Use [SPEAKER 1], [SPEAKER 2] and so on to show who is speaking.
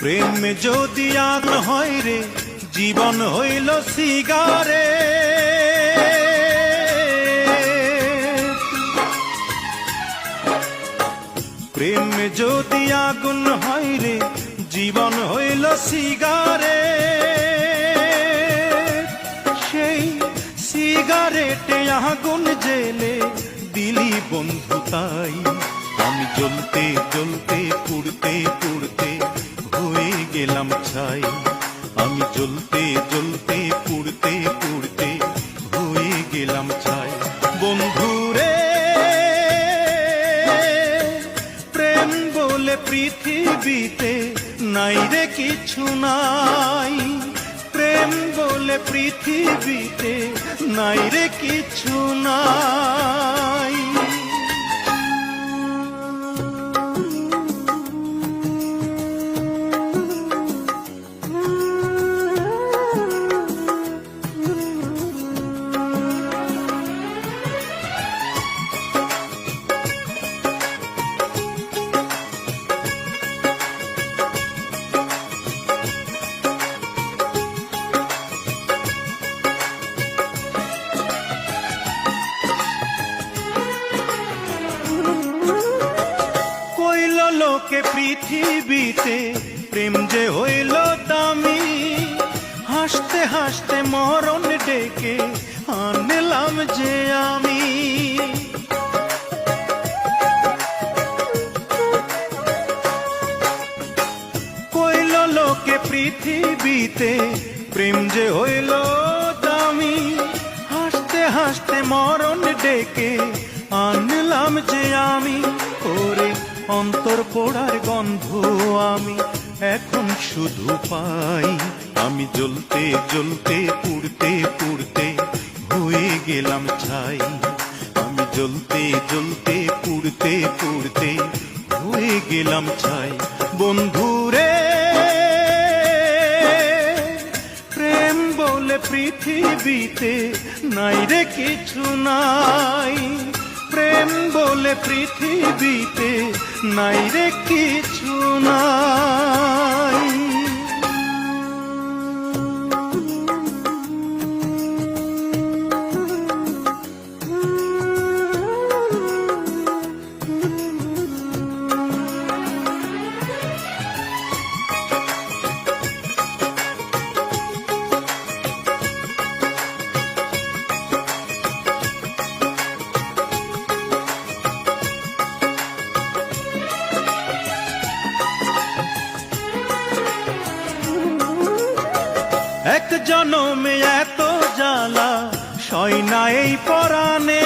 [SPEAKER 1] প্রেমে যদি আগ হয় রে, জীবন হইল সিগারে। প্রেমে যদি আগুন হয় রে, জীবন হইল সিগারে। সেই সিগারেটে আগুন জেলে দিলি বন্ধু তাই। আমি জ্বলতে জ্বলতে, পুড়তে পুড়তে গেলাম ছাই। আমি জ্বলতে জ্বলতে, পুড়তে পুড়তে হয়ে গেলাম ছাই। বন্ধু রে, প্রেম বলে পৃথিবীতে নাই রে কিছু নাই। প্রেম বলে পৃথিবীতে নাই রে কিছু নাই। লোকে পৃথিবীতে, প্রেম যে হইল দামি, হাসতে হাসতে মরণ ডেকে আনলাম যে আমি। কইল লোকে পৃথিবীতে, প্রেম যে হইল দামি, হাসতে হাসতে মরণ ডেকে আনলাম যে আমি। অন্তর পোড়ার গন্ধ আমি এখন শুধু পাই। আমি জ্বলতে জ্বলতে, পুড়তে পুড়তে হয়ে গেলাম ছাই। আমি জ্বলতে জ্বলতে, পুড়তে পুড়তে হয়ে গেলাম ছাই। বন্ধুরে, প্রেম বলে পৃথিবীতে নাই রে কিছু নাই। প্রেম বলে পৃথিবীতে নাই রে কিছু নাই জনমে এত জ্বালা সয় না এই পরাণে।